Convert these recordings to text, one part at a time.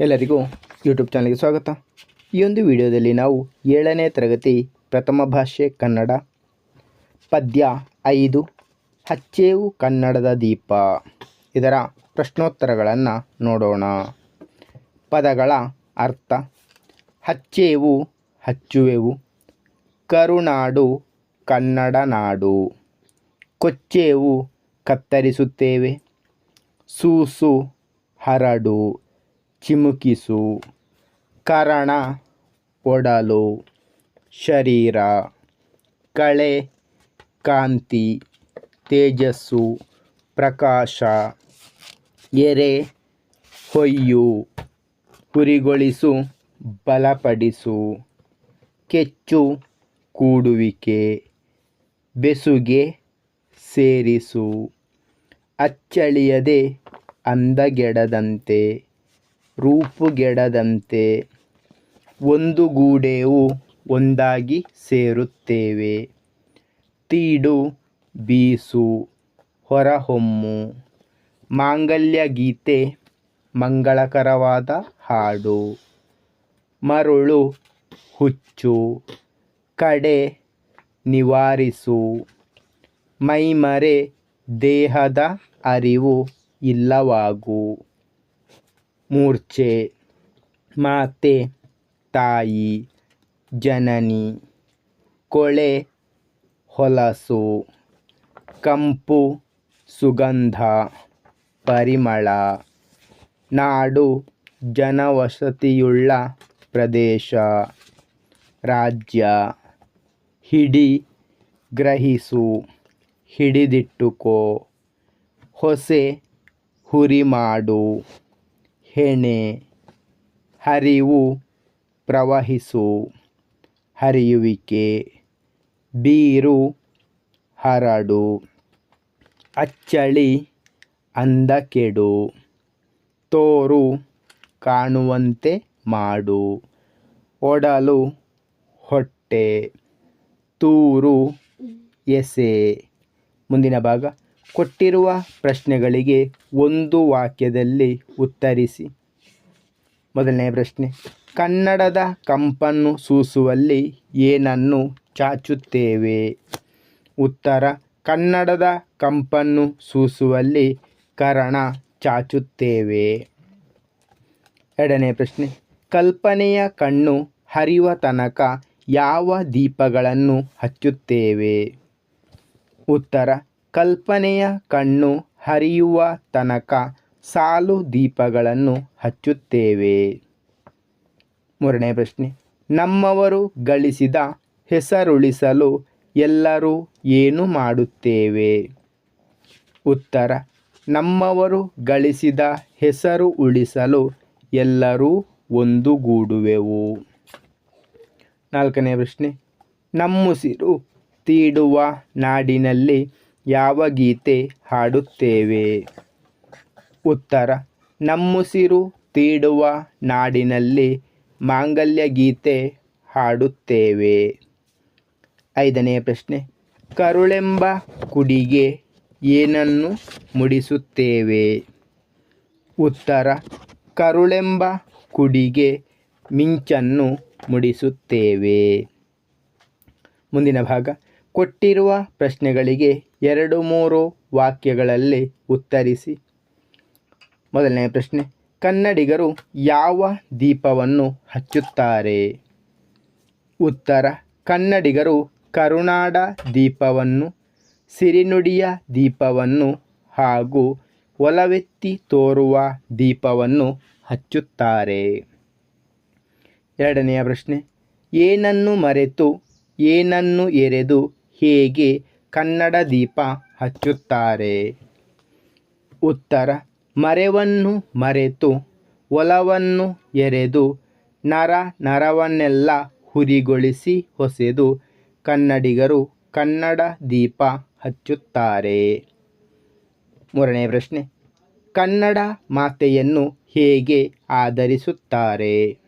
ಎಲ್ಲರಿಗೂ ಯೂಟ್ಯೂಬ್ ಚಾನಲ್ಗೆ ಸ್ವಾಗತ. ಈ ಒಂದು ವಿಡಿಯೋದಲ್ಲಿ ನಾವು ಏಳನೇ ತರಗತಿ ಪ್ರಥಮ ಭಾಷೆ ಕನ್ನಡ, ಪದ್ಯ ಐದು, ಹಚ್ಚೇವು ಕನ್ನಡದ ದೀಪ. ಇದರ ಪ್ರಶ್ನೋತ್ತರಗಳನ್ನು ನೋಡೋಣ. ಪದಗಳ ಅರ್ಥ, ಹಚ್ಚೇವು, ಹಚ್ಚುವೆವು, ಕರುನಾಡು, ಕನ್ನಡ ನಾಡು. ಕೊಚ್ಚೇವು, ಕತ್ತರಿಸುತ್ತೇವೆ, ಸೂಸು, ಹರಡು. ಚಿಮುಕಿಸು, ಕರಣ ಒಡಲು, ಶರೀರ, ಕಳೆ, ಕಾಂತಿ, ತೇಜಸ್ಸು, ಪ್ರಕಾಶ, ಎರೆ, ಹೊಯ್ಯು ಕುರಿಗೊಳಿಸು ಬಲಪಡಿಸು, ಕೆಚ್ಚು, ಕೂಡುವಿಕೆ, ಬೆಸುಗೆ ಸೇರಿಸು, ಅಚ್ಚಳಿಯದೆ ಅಂದಗೆಡದಂತೆ. ರೂಪುಗೆಡದಂತೆ ಒಂದು ಗೂಡೆವು ಒಂದಾಗಿ ಸೇರುತ್ತೇವೆ. ತೀಡು, ಬೀಸು, ಹೊರಹೊಮ್ಮು, ಮಾಂಗಲ್ಯ ಗೀತೆ, ಮಂಗಳಕರವಾದ ಹಾಡು, ಮರುಳು, ಹುಚ್ಚು, ಕಡೆ, ನಿವಾರಿಸು, ಮೈಮರೆ, ದೇಹದ ಅರಿವು ಇಲ್ಲವಾಗು. ಮೂರ್ಛೆ, ಮಾತೆ, ತಾಯಿ, ಜನನಿ, ಕೊಳೆ, ಹೊಲಸು, ಕಂಪು, ಸುಗಂಧ, ಪರಿಮಳ, ನಾಡು, ಜನವಸತಿಯುಳ್ಳ ಪ್ರದೇಶ, ರಾಜ್ಯ, ಹಿಡಿ, ಗ್ರಹಿಸು, ಹಿಡಿದಿಟ್ಟುಕೋ, ಹೊಸೆ ಹುರಿ ಮಾಡು ಹೆಣೆ ಹರಿವು ಪ್ರವಹಿಸು, ಹರಿಯುವಿಕೆ, ಬೀರು ಹರಡು, ಅಚ್ಚಳಿ ಅಂದಕೆಡು, ತೋರು ಕಾಣುವಂತೆ ಮಾಡು, ಒಡಲು ಹೊಟ್ಟೆ, ತೂರು ಎಸೆ. ಮುಂದಿನ ಭಾಗ, ಕೊಟ್ಟಿರುವ ಪ್ರಶ್ನೆಗಳಿಗೆ ಒಂದು ವಾಕ್ಯದಲ್ಲಿ ಉತ್ತರಿಸಿ. ಮೊದಲನೆಯ ಪ್ರಶ್ನೆ. ಕನ್ನಡದ ಕಂಪನ್ನು ಸೂಸುವಲ್ಲಿ ಏನನ್ನು ಚಾಚುತ್ತೇವೆ? ಉತ್ತರ, ಕನ್ನಡದ ಕಂಪನ್ನು ಸೂಸುವಲ್ಲಿ ಕರಣ ಚಾಚುತ್ತೇವೆ. ಎರಡನೇ ಪ್ರಶ್ನೆ, ಕಲ್ಪನೆಯ ಕಣ್ಣು ಹರಿಯುವ ತನಕ ಯಾವ ದೀಪಗಳನ್ನು ಹಚ್ಚುತ್ತೇವೆ? ಉತ್ತರ, ಕಲ್ಪನೆಯ ಕಣ್ಣು ಹರಿಯುವ ತನಕ ಸಾಲು ದೀಪಗಳನ್ನು ಹಚ್ಚುತ್ತೇವೆ. ಮೂರನೇ ಪ್ರಶ್ನೆ. ನಮ್ಮವರು ಗಳಿಸಿದ ಹೆಸರುಳಿಸಲು ಎಲ್ಲರೂ ಏನು ಮಾಡುತ್ತೇವೆ? ಉತ್ತರ. ನಮ್ಮವರು ಗಳಿಸಿದ ಹೆಸರು ಉಳಿಸಲು ಎಲ್ಲರೂ ಒಂದುಗೂಡುವೆವು. ನಾಲ್ಕನೇ ಪ್ರಶ್ನೆ. ನಮ್ಮುಸಿರು ತೀಡುವ ನಾಡಿನಲ್ಲಿ ಯಾವ ಗೀತೆ ಹಾಡುತ್ತೇವೆ? ಉತ್ತರ. ನಮ್ಮುಸಿರು ತೀಡುವ ನಾಡಿನಲ್ಲಿ ಮಾಂಗಲ್ಯ ಗೀತೆ ಹಾಡುತ್ತೇವೆ. ಐದನೆಯ ಪ್ರಶ್ನೆ. ಕರುಳೆಂಬ ಕುಡಿಗೆ ಏನನ್ನು ಮುಡಿಸುತ್ತೇವೆ? ಉತ್ತರ. ಕರುಳೆಂಬ ಕುಡಿಗೆ ಮಿಂಚನ್ನು ಮುಡಿಸುತ್ತೇವೆ. ಮುಂದಿನ ಭಾಗ. ಕೊಟ್ಟಿರುವ ಪ್ರಶ್ನೆಗಳಿಗೆ ಎರಡು ಮೂರು ವಾಕ್ಯಗಳಲ್ಲಿ ಉತ್ತರಿಸಿ. ಮೊದಲನೆಯ ಪ್ರಶ್ನೆ. ಕನ್ನಡಿಗರು ಯಾವ ದೀಪವನ್ನು ಹಚ್ಚುತ್ತಾರೆ? ಉತ್ತರ. ಕನ್ನಡಿಗರು ಕರುನಾಡ ದೀಪವನ್ನು, ಸಿರಿನುಡಿಯ ದೀಪವನ್ನು ಹಾಗೂ ಒಲವೆತ್ತಿ ತೋರುವ ದೀಪವನ್ನು ಹಚ್ಚುತ್ತಾರೆ. ಎರಡನೆಯ ಪ್ರಶ್ನೆ. ಏನನ್ನು ಮರೆತು, ಏನನ್ನು ಎರೆದು ಹೇಗೆ ಕನ್ನಡ ದೀಪ ಹಚ್ಚುತ್ತಾರೆ? ಉತ್ತರ. ಮರೆವನ್ನು ಮರೆತು ಒಲವನ್ನು ಎರೆದು ನರ ನರವನ್ನೆಲ್ಲ ಹುರಿಗೊಳಿಸಿ ಹೊಸೆದು ಕನ್ನಡಿಗರು ಕನ್ನಡ ದೀಪ ಹಚ್ಚುತ್ತಾರೆ. ಮೂರನೇ ಪ್ರಶ್ನೆ. ಕನ್ನಡ ಮಾತೆಯನ್ನು ಹೇಗೆ ಆಧರಿಸುತ್ತಾರೆ?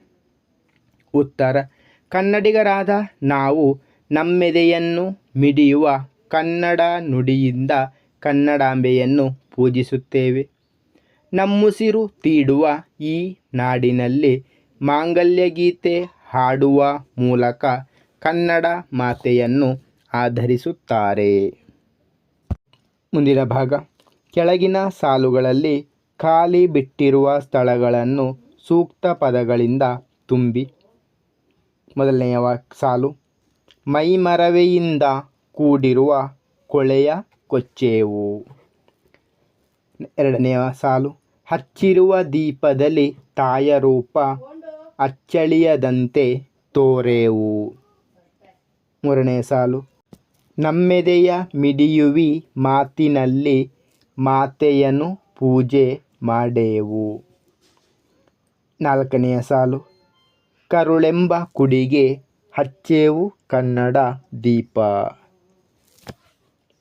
ಉತ್ತರ. ಕನ್ನಡಿಗರಾದ ನಾವು ನಮ್ಮೆದೆಯನ್ನು ಮಿಡಿಯುವ ಕನ್ನಡ ನುಡಿಯಿಂದ ಕನ್ನಡಾಂಬೆಯನ್ನು ಪೂಜಿಸುತ್ತೇವೆ. ನಮ್ಮುಸಿರು ತೀಡುವ ಈ ನಾಡಿನಲ್ಲಿ ಮಾಂಗಲ್ಯ ಗೀತೆ ಹಾಡುವ ಮೂಲಕ ಕನ್ನಡ ಮಾತೆಯನ್ನು ಆಧರಿಸುತ್ತಾರೆ. ಮುಂದಿನ ಭಾಗ. ಕೆಳಗಿನ ಸಾಲುಗಳಲ್ಲಿ ಖಾಲಿ ಬಿಟ್ಟಿರುವ ಸ್ಥಳಗಳನ್ನು ಸೂಕ್ತ ಪದಗಳಿಂದ ತುಂಬಿ. ಮೊದಲನೆಯ ಸಾಲು. ಮೈಮರವೆಯಿಂದ ಕೂಡಿರುವ ಕೊಳೆಯ ಕೊಚ್ಚೇವು. ಎರಡನೆಯ ಸಾಲು. ಹಚ್ಚಿರುವ ದೀಪದಲ್ಲಿ ತಾಯ ರೂಪ ಅಚ್ಚಳಿಯದಂತೆ ತೋರೆವು. ಮೂರನೇ ಸಾಲು. ನಮ್ಮೆದೆಯ ಮಿಡಿಯುವಿ ಮಾತಿನಲ್ಲಿ ಮಾತೆಯನ್ನು ಪೂಜೆ ಮಾಡೇವು. ನಾಲ್ಕನೆಯ ಸಾಲು. ಕರುಳೆಂಬ ಕುಡಿಗೆ ಹಚ್ಚೇವು ಕನ್ನಡ ದೀಪ.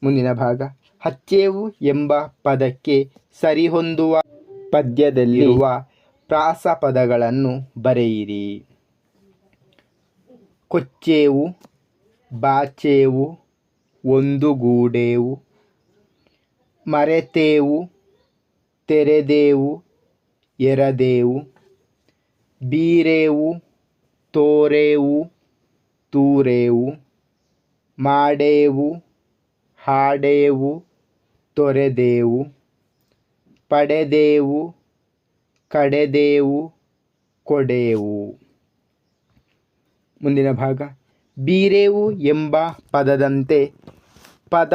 ಮುಂದಿನ ಭಾಗ. ಹಚ್ಚೇವು ಎಂಬ ಪದಕ್ಕೆ ಸರಿಹೊಂದುವ ಪದ್ಯದಲ್ಲಿರುವ ಪ್ರಾಸ ಪದಗಳನ್ನು ಬರೆಯಿರಿ. ಕೊಚ್ಚೇವು ಬಾಚೇವು ಒಂದುಗೂಡೇವು ಮರೆತೇವು ತೆರೆದೇವು ಎರದೇವು ಬೀರೇವು ತೋರೇವು ತೂರೇವು ಮಾಡೇವು ಹಾಡೇವು ತೊರೆದೇವು. ಪಡೆದೇವು, ಕಡೆದೇವು, ಕೊಡೆವು. ಮುಂದಿನ ಭಾಗ, ಬೀರೇವು ಎಂಬ ಪದದಂತೆ ಪದ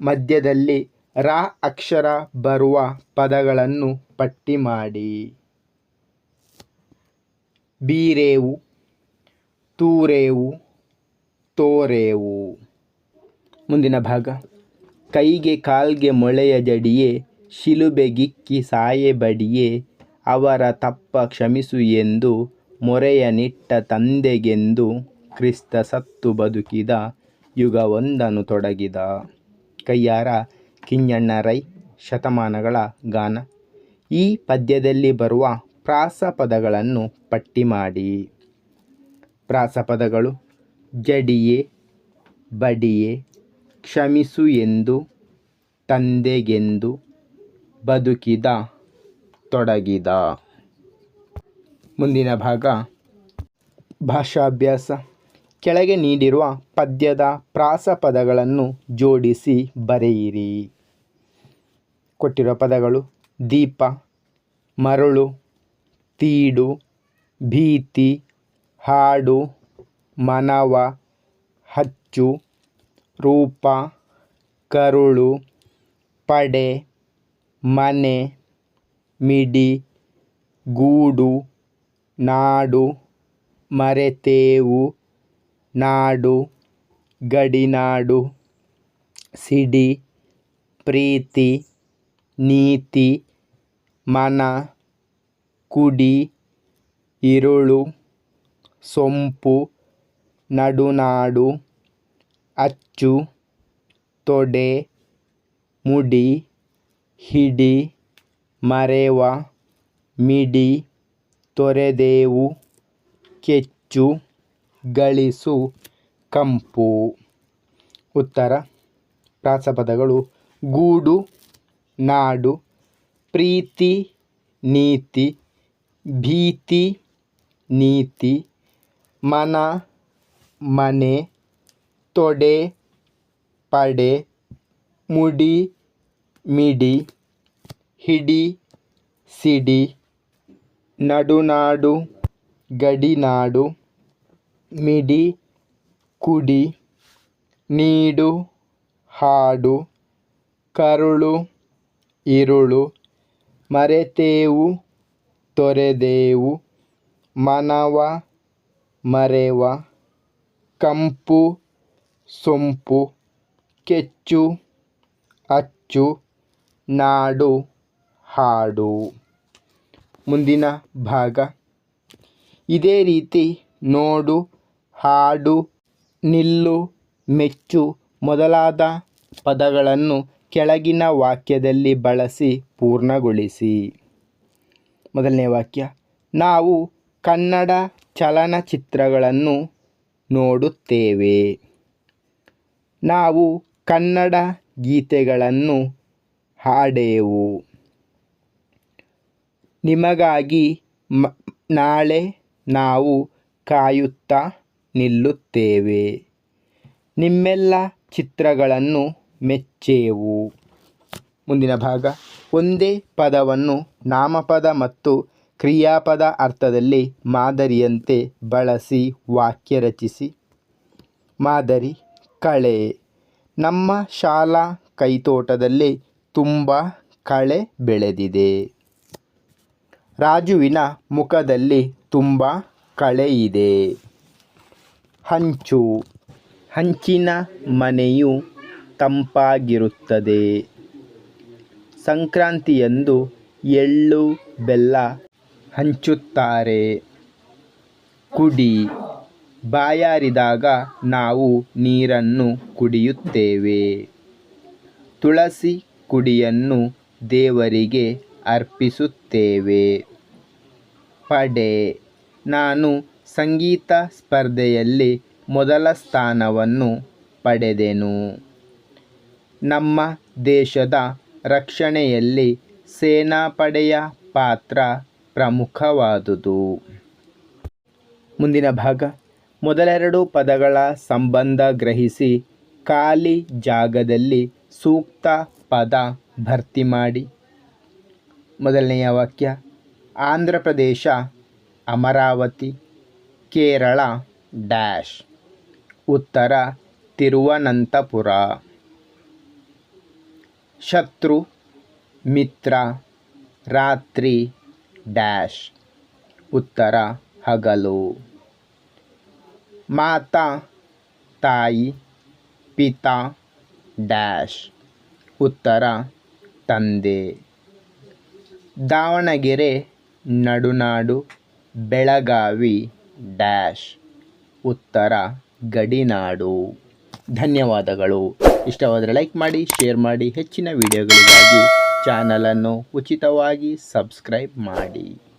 ಮಧ್ಯದಲ್ಲಿ ರ ಅಕ್ಷರ ಬರುವ ಪದಗಳನ್ನು ಪಟ್ಟಿ ಮಾಡಿ. ಬೀರೇವು, ತೂರೇವು, ತೋರೇವು. ಮುಂದಿನ ಭಾಗ, ಕೈಗೆ ಕಾಲ್ಗೆ ಮೊಳೆಯ ಜಡಿಯೇ ಶಿಲುಬೆಗಿಕ್ಕಿ ಸಾಯೆ ಬಡಿಯೇ ಅವರ ತಪ್ಪ ಕ್ಷಮಿಸು ಎಂದು ಮೊರೆಯ ನಿಟ್ಟ ತಂದೆಗೆಂದು ಕ್ರಿಸ್ತ ಸತ್ತು ಬದುಕಿದ ಯುಗವೊಂದನು ತೊಡಗಿದ. ಕಯ್ಯಾರ ರೈ ಶತಮಾನಗಳ ಗಾನ. ಈ ಪದ್ಯದಲ್ಲಿ ಬರುವ ಪ್ರಾಸ ಪದಗಳನ್ನು ಪಟ್ಟಿ ಮಾಡಿ. ಪ್ರಾಸ ಪದಗಳು ಜಡಿಯೆ, ಬಡಿಯೆ, ಕ್ಷಮಿಸು ಎಂದು, ತಂದೆಗೆಂದು ಬದುಕಿದ ತೊಡಗಿದ. ಮುಂದಿನ ಭಾಗ. ಭಾಷಾಭ್ಯಾಸ. ಕೆಳಗೆ ನೀಡಿರುವ ಪದ್ಯದ ಪ್ರಾಸ ಪದಗಳನ್ನು ಜೋಡಿಸಿ ಬರೆಯಿರಿ. ಕೊಟ್ಟಿರುವ ಪದಗಳು ದೀಪ, ಮರಳು, ತೀಡು, ಭೀತಿ, ಹಾಡು, ಮನವ, ಹಚ್ಚು, ರೂಪ, ಕರುಳು, ಪಡೆ. ಮನೆ, ಮಿಡಿ, ಗೂಡು, ನಾಡು, ಮರೆತೇವು, ನಾಡು, ಗಡಿನಾಡು, ಸಿಡಿ, ಪ್ರೀತಿ, ನೀತಿ, ಮನ, ಕುಡಿ, ಇರುಳು, ಸೊಂಪು, ನಡುನಾಡು, ಅಚ್ಚು, ತೊಡೆ, ಮುಡಿ. ಹಿಡಿ ಮರೆವ ಮಿಡಿ ತೊರೆದೇವು ಕೆಚ್ಚು ಗಳಿಸು ಕಂಪು. ಉತ್ತರ. ಪ್ರಾಸಪದಗಳು ಗೂಡು, ನಾಡು, ಪ್ರೀತಿ, ನೀತಿ, ಭೀತಿ, ನೀತಿ, ಮನ, ಮನೆ, ತೊಡೆ, ಪಡೆ, ಮುಡಿ ಮಿಡಿ, ಹಿಡಿ, ಸಿಡಿ, ನಡುನಾಡು, ಗಡಿನಾಡು, ಮಿಡಿ, ಕುಡಿ, ನೀಡು, ಹಾಡು, ಕರುಳು, ಇರುಳು, ಮರೆತೇವು, ತೊರೆದೇವು, ಮನವ, ಮರೆವ, ಕಂಪು, ಸೊಂಪು, ಕೆಚ್ಚು, ಅಚ್ಚು ನಾಡು, ಹಾಡು. ಮುಂದಿನ ಭಾಗ. ಇದೇ ರೀತಿ ನೋಡು, ಹಾಡು, ನಿಲ್ಲು, ಮೆಚ್ಚು ಮೊದಲಾದ ಪದಗಳನ್ನು ಕೆಳಗಿನ ವಾಕ್ಯದಲ್ಲಿ ಬಳಸಿ ಪೂರ್ಣಗೊಳಿಸಿ. ಮೊದಲನೇ ವಾಕ್ಯ. ನಾವು ಕನ್ನಡ ಚಲನಚಿತ್ರಗಳನ್ನು ನೋಡುತ್ತೇವೆ. ನಾವು ಕನ್ನಡ ಗೀತೆಗಳನ್ನು ಹಾಡೇವು. ನಿಮಗಾಗಿ ಮ, ನಾಳೆ ನಾವು ಕಾಯುತ್ತಾ ನಿಲ್ಲುತ್ತೇವೆ. ನಿಮ್ಮೆಲ್ಲ ಚಿತ್ರಗಳನ್ನು ಮೆಚ್ಚೆವು. ಮುಂದಿನ ಭಾಗ. ಒಂದೇ ಪದವನ್ನು ನಾಮಪದ ಮತ್ತು ಕ್ರಿಯಾಪದ ಅರ್ಥದಲ್ಲಿ ಮಾದರಿಯಂತೆ ಬಳಸಿ ವಾಕ್ಯ ರಚಿಸಿ. ಮಾದರಿ, ಕಳೆ. ನಮ್ಮ ಶಾಲಾ ಕೈತೋಟದಲ್ಲಿ ತುಂಬ ಕಳೆ ಬೆಳೆದಿದೆ. ರಾಜುವಿನ ಮುಖದಲ್ಲಿ ತುಂಬ ಇದೆ. ಹಂಚು. ಹಂಚಿನ ಮನೆಯು ತಂಪಾಗಿರುತ್ತದೆ. ಸಂಕ್ರಾಂತಿಯಂದು ಎಳ್ಳು, ಬೆಲ್ಲ ಹಂಚುತ್ತಾರೆ. ಕುಡಿ. ಬಾಯಾರಿದಾಗ ನಾವು ನೀರನ್ನು ಕುಡಿಯುತ್ತೇವೆ. ತುಳಸಿ ಕುಡಿಯನ್ನು ದೇವರಿಗೆ ಅರ್ಪಿಸುತ್ತೇವೆ. ಪಡೆ. ನಾನು ಸಂಗೀತ ಸ್ಪರ್ಧೆಯಲ್ಲಿ ಮೊದಲ ಸ್ಥಾನವನ್ನು ಪಡೆದೆನು. ನಮ್ಮ ದೇಶದ ರಕ್ಷಣೆಯಲ್ಲಿ ಸೇನಾಪಡೆಯ ಪಾತ್ರ ಪ್ರಮುಖವಾದುದು. ಮುಂದಿನ ಭಾಗ. ಮೊದಲೆರಡು ಪದಗಳ ಸಂಬಂಧ ಗ್ರಹಿಸಿ ಖಾಲಿ ಜಾಗದಲ್ಲಿ ಸೂಕ್ತ ಪದ ಭರ್ತಿ ಮಾಡಿ. ಮೊದಲನೆಯ ವಾಕ್ಯ ಆಂಧ್ರ ಪ್ರದೇಶ ಅಮರಾವತಿ, ಕೇರಳ, ಡ್ಯಾಶ್. ಉತ್ತರ, ತಿರುವನಂತಪುರ. ಶತ್ರು, ಮಿತ್ರ, ರಾತ್ರಿ, ಡ್ಯಾಶ್. ಉತ್ತರ, ಹಗಲು. ಮಾತಾ, ತಾಯಿ, ಪಿತಾ, ಡ್ಯಾಶ್. ಉತ್ತರ, ತಂದೆ. ದಾವಣಗೆರೆ, ನಡುನಾಡು, ಬೆಳಗಾವಿ, ಡ್ಯಾಶ್. ಉತ್ತರ, ಗಡಿನಾಡು. ಧನ್ಯವಾದಗಳು. ಇಷ್ಟವಾದರೆ ಲೈಕ್ ಮಾಡಿ, ಶೇರ್ ಮಾಡಿ, ಹೆಚ್ಚಿನ ವಿಡಿಯೋಗಳಿಗಾಗಿ ಚಾನಲನ್ನು ಉಚಿತವಾಗಿ ಸಬ್ಸ್ಕ್ರೈಬ್ ಮಾಡಿ.